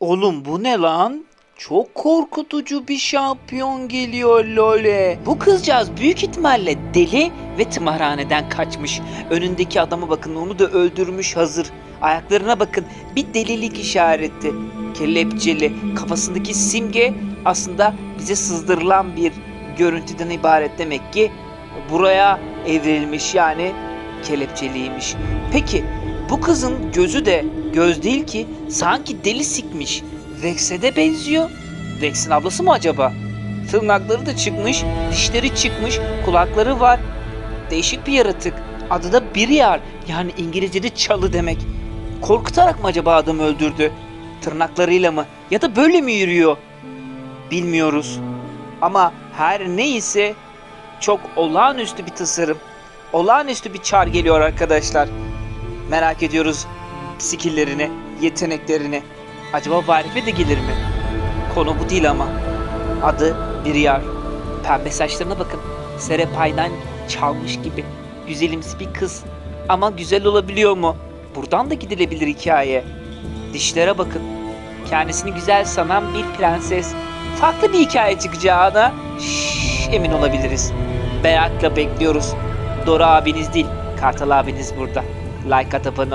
Oğlum bu ne lan? Çok korkutucu bir şampiyon geliyor Lole. Bu kızcağız büyük ihtimalle deli ve tımarhaneden kaçmış. Önündeki adama bakın onu da öldürmüş hazır. Ayaklarına bakın bir delilik işareti. Kelepçeli kafasındaki simge aslında bize sızdırılan bir görüntüden ibaret demek ki buraya evrilmiş yani kelepçeliymiş. Peki bu kızın gözü de göz değil ki sanki deli sikmiş. Vex'e de benziyor. Vex'in ablası mı acaba? Tırnakları da çıkmış, dişleri çıkmış, kulakları var. Değişik bir yaratık. Adı da Briar. Yani İngilizce'de çalı demek. Korkutarak mı acaba adamı öldürdü? Tırnaklarıyla mı? Ya da böyle mi yürüyor? Bilmiyoruz. Ama her neyse çok olağanüstü bir tasarım. Olağanüstü bir çar geliyor arkadaşlar. Merak ediyoruz skilllerini, yeteneklerini. Acaba Varife de gelir mi? Konu bu değil ama. Adı Briar. Pembe saçlarına bakın. Serapay'dan çalmış gibi. Güzelimsi bir kız. Ama güzel olabiliyor mu? Buradan da gidilebilir hikaye. Dişlere bakın. Kendisini güzel sanan bir prenses. Farklı bir hikaye çıkacağına şşş, emin olabiliriz. Merakla bekliyoruz. Dora abiniz değil, Kartal abiniz burada. like at the Vinod